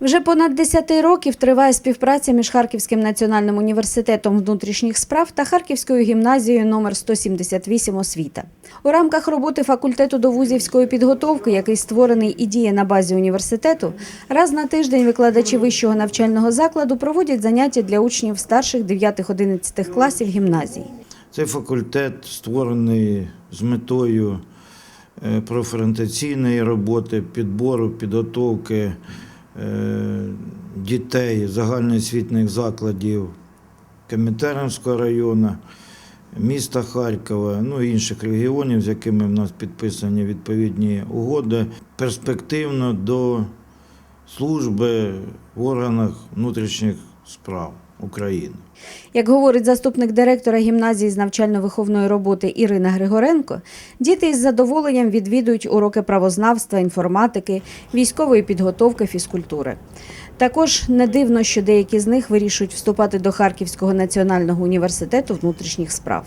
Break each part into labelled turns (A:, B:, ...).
A: Вже понад 10 років триває співпраця між Харківським національним університетом внутрішніх справ та Харківською гімназією номер 178 освіта. У рамках роботи факультету довузівської підготовки, який створений і діє на базі університету, раз на тиждень викладачі вищого навчального закладу проводять заняття для учнів старших 9-11 класів гімназії.
B: Цей факультет створений з метою е, профорієнтаційної роботи, підбору, підготовки дітей загальноосвітніх закладів Комінтернського району, міста Харкова, ну і інших регіонів, з якими в нас підписані відповідні угоди, перспективно до служби в органах внутрішніх справ України.
A: Як говорить заступник директора гімназії з навчально-виховної роботи Ірина Григоренко, діти із задоволенням відвідують уроки правознавства, інформатики, військової підготовки, фізкультури. Також не дивно, що деякі з них вирішують вступати до Харківського національного університету внутрішніх справ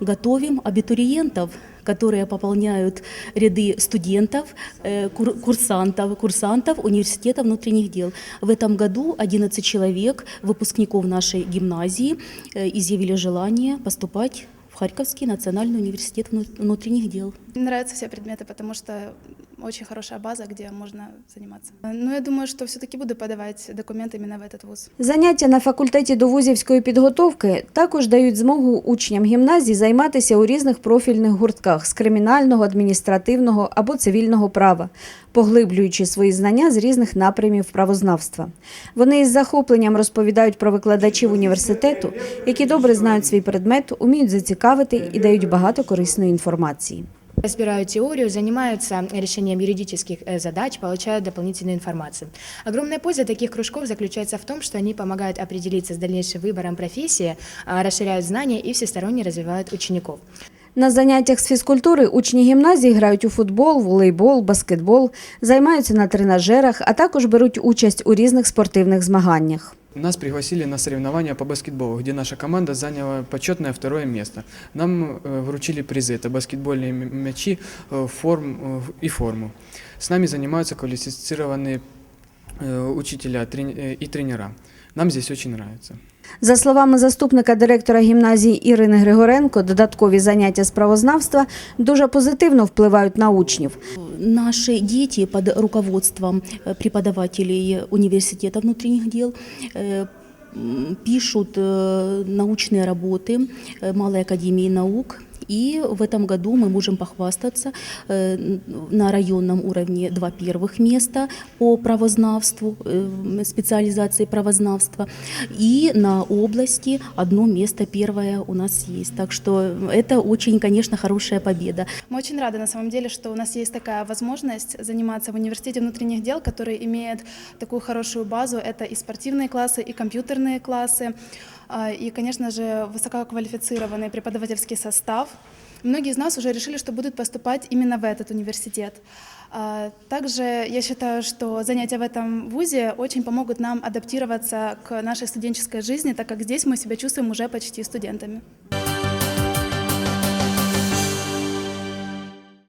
C: готовим абитуриентов, которые пополняют ряды студентов, э, кур- курсантов, курсантов университета внутренних дел. В этом году 11 человек, выпускников нашей гимназии, э, изъявили желание поступать в Харьковский национальный университет вну- внутренних дел.
D: Мне нравятся все предметы, потому что очень хорошая база, где можно заниматься. Но я думаю, что все-таки буду подавать документы именно в этот вуз.
A: Заняття на факультеті довузівської підготовки також дають змогу учням гімназії займатися у різних профільних гуртках з кримінального, адміністративного або цивільного права, поглиблюючи свої знання з різних напрямів правознавства. Вони із захопленням розповідають про викладачів університету, які добре знають свій предмет, уміють зацікавити і дають багато корисної інформації.
E: Разбирают теорию, занимаются решением юридических э, задач, получают дополнительную информацию. Огромная польза таких кружков заключается в том, что они помогают определиться с дальнейшим выбором профессии, расширяют знания и всесторонне развивают учеников.
A: На заняттях з фізкультури учні гімназії грають у футбол, волейбол, баскетбол, займаються на тренажерах, а також беруть участь у різних спортивних змаганнях.
F: Нас пригласили на соревнования по баскетболу, где наша команда заняла почетное второе место. Нам э, вручили призы, это баскетбольные м- мячи э, форм, э, и форму. С нами занимаются квалифицированные э, учителя трени- э, и тренера. Нам здесь очень нравится.
A: За словами заступника директора гімназії Ірини Григоренко, додаткові заняття з правознавства дуже позитивно впливають на учнів.
C: Наши дети под руководством э, преподавателей университета внутренних дел э, м, пишут э, научные работы э, Малой академии наук. И в этом году мы можем похвастаться э, н- на районном уровне два первых места по правознавству, э, специализации правознавства. И на области одно место первое у нас есть. Так что это очень, конечно, хорошая победа.
D: Мы очень рады на самом деле, что у нас есть такая возможность заниматься в университете внутренних дел, который имеет такую хорошую базу. Это и спортивные классы, и компьютерные классы, а, и, конечно же, высококвалифицированный преподавательский состав. Многие из нас уже решили, что будут поступать именно в этот университет. А, Также я считаю, что занятия в этом вузе очень помогут нам адаптироваться к нашей студенческой жизни, так как здесь мы себя чувствуем уже почти студентами.